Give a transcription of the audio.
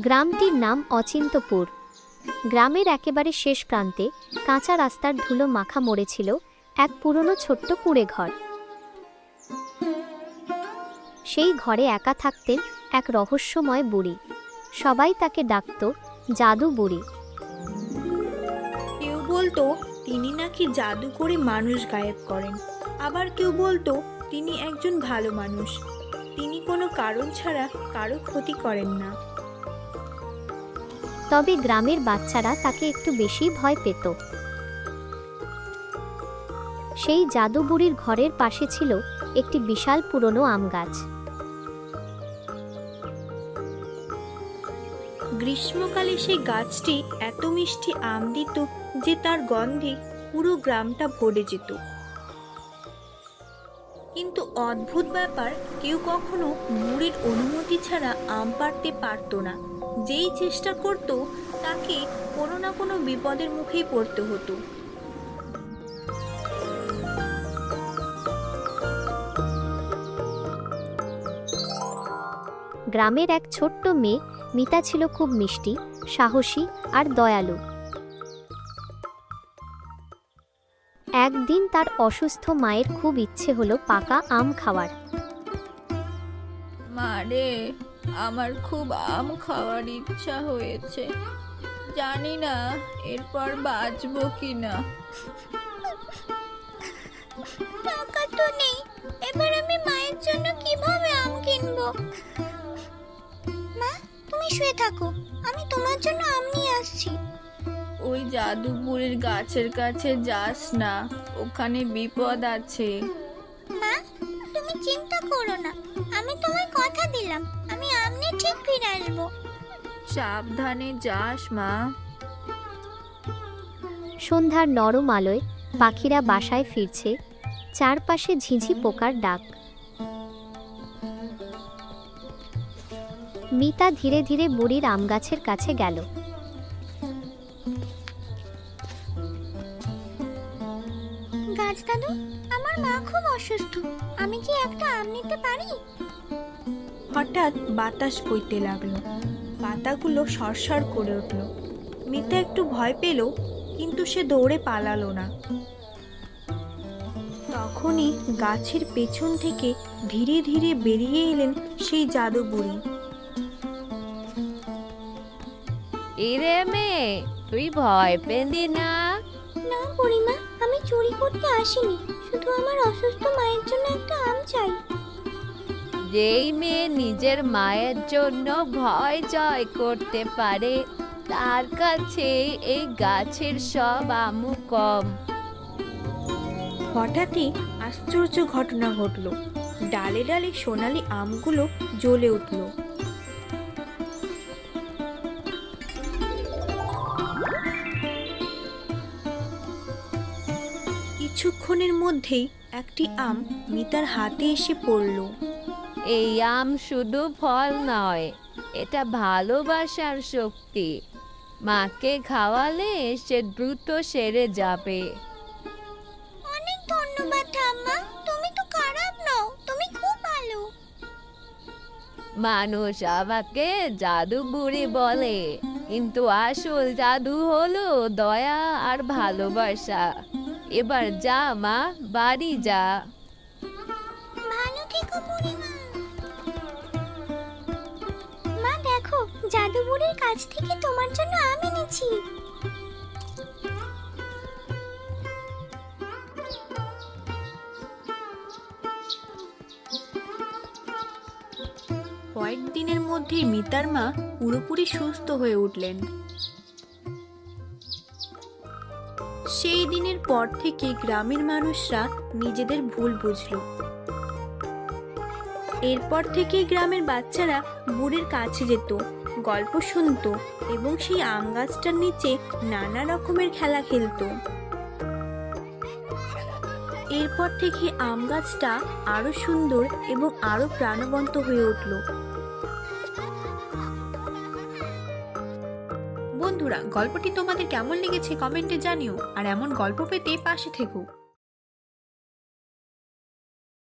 গ্রামটির নাম অচিন্তপুর। গ্রামের একেবারে শেষ প্রান্তে কাঁচা রাস্তার ধুলো মাখা মরেছিল এক পুরনো ছোট্ট কুঁড়ে ঘর। সেই ঘরে একা থাকতেন এক রহস্যময় বুড়ি। সবাই তাকে ডাকত জাদু বুড়ি। কেউ বলতো, তিনি নাকি জাদু করে মানুষ গায়েব করেন। আবার কেউ বলতো তিনি একজন ভালো মানুষ। তিনি কোনো কারণ ছাড়া কারও ক্ষতি করেন না। তবে গ্রামের বাচ্চারা তাকে একটু বেশি ভয় পেত। সেই জাদু বুড়ির ঘরের পাশে ছিল একটি বিশাল পুরনো আম গাছ। গ্রীষ্মকালে সেই গাছটি এত মিষ্টি আম দিত যে তার গন্ধে পুরো গ্রামটা ভরে যেত। কিন্তু অদ্ভুত ব্যাপার, কেউ কখনো মুড়ির অনুমতি ছাড়া আম পাড়তে পারতো না। যেই চেষ্টা করত, তাকে কোনো না কোনো বিপদের মুখেই পড়তে হতো। গ্রামের এক ছোট্ট মেয়ে, মিতা ছিল খুব মিষ্টি, সাহসী আর দয়ালু। একদিন তার অসুস্থ মায়ের খুব ইচ্ছে হলো পাকা আম খাওয়ার। মারে আমার খুব আম খাওয়ার ইচ্ছা হয়েছে। জানি না এরপর বাঁচবো কি না টাকা তো নেই। এবার আমি মায়ের জন্য কীভাবে আম কিনবো? মা তুমি শুয়ে থাকো। আমি তোমার জন্য আম নিয়ে ওই জাদু বুড়ির গাছের কাছে যাস না ওখানে বিপদ আছে। মা তুমি চিন্তা করো না আমি তোমায় কথা দিলাম আমি আম নিয়ে ঠিক ফিরে আসব। সাবধানে যাস মা। সন্ধ্যার নরম আলোয় পাখিরা বাসায় ফিরছে চারপাশে ঝিঝি পোকার ডাক। মিতা ধীরে ধীরে বুড়ির আম গাছের কাছে গেল। দাদু আমার মা খুব অসুস্থ। আমি কি একটা আম নিতে পারি? হঠাৎ বাতাস বইতে লাগল। পাতাগুলো সরসর করে উঠল। মিতা একটু ভয় পেল কিন্তু সে দৌড়ে পালালো না। তখনই গাছের পেছন থেকে ধীরে ধীরে বেরিয়ে এলেন সেই জাদু বুড়ি। ইরে মেয়ে তুই ভয় পেলি না? না বুড়িমা চুরি করতে আসিনি। শুধু আমার অসুস্থ মায়ের জন্য একটা আম চাই। যেই মেয়ে নিজের মায়ের জন্য ভয় জয় করতে পারে তার কাছে এই গাছের সব আমু কম। হঠাৎই আশ্চর্য ঘটনা ঘটল। ডালে ডালে সোনালি আমগুলো জ্বলে উঠল। কিছুক্ষণের মধ্যেই একটি আম মিতার হাতে এসে পড়ল। এই আম শুধু ফল নয় এটা ভালোবাসার শক্তি। মাকে খাওয়ালে সে দ্রুত সেরে যাবে। অনেক ধন্যবাদ ঠাম্মা তুমি তো খারাপ নও তুমি খুব ভালো। মানুষ আমাকে জাদু বুড়ি বলে কিন্তু আসল জাদু হলো দয়া আর ভালোবাসা। এবার যা মা বাড়ি যা। ভালো থেকো বুড়িমা? মা দেখো জাদু কাছ থেকে তোমার জন্য আম এনেছি। কয়েকদিনের মধ্যে মিতার মা পুরোপুরি সুস্থ হয়ে উঠলেন। সেই দিনের পর থেকে গ্রামের মানুষরা নিজেদের ভুল বুঝল। এরপর থেকেই গ্রামের বাচ্চারা বুড়ির কাছে যেত, গল্প শুনতো এবং সেই আম গাছটার নিচে নানা রকমের খেলা খেলতো। এরপর থেকে আম গাছটা আরও সুন্দর এবং আরও প্রাণবন্ত হয়ে উঠল। বন্ধুরা গল্পটি তোমাদের কেমন লেগেছে কমেন্টে জানিও আর এমন গল্প পেতে পাশে থেকো।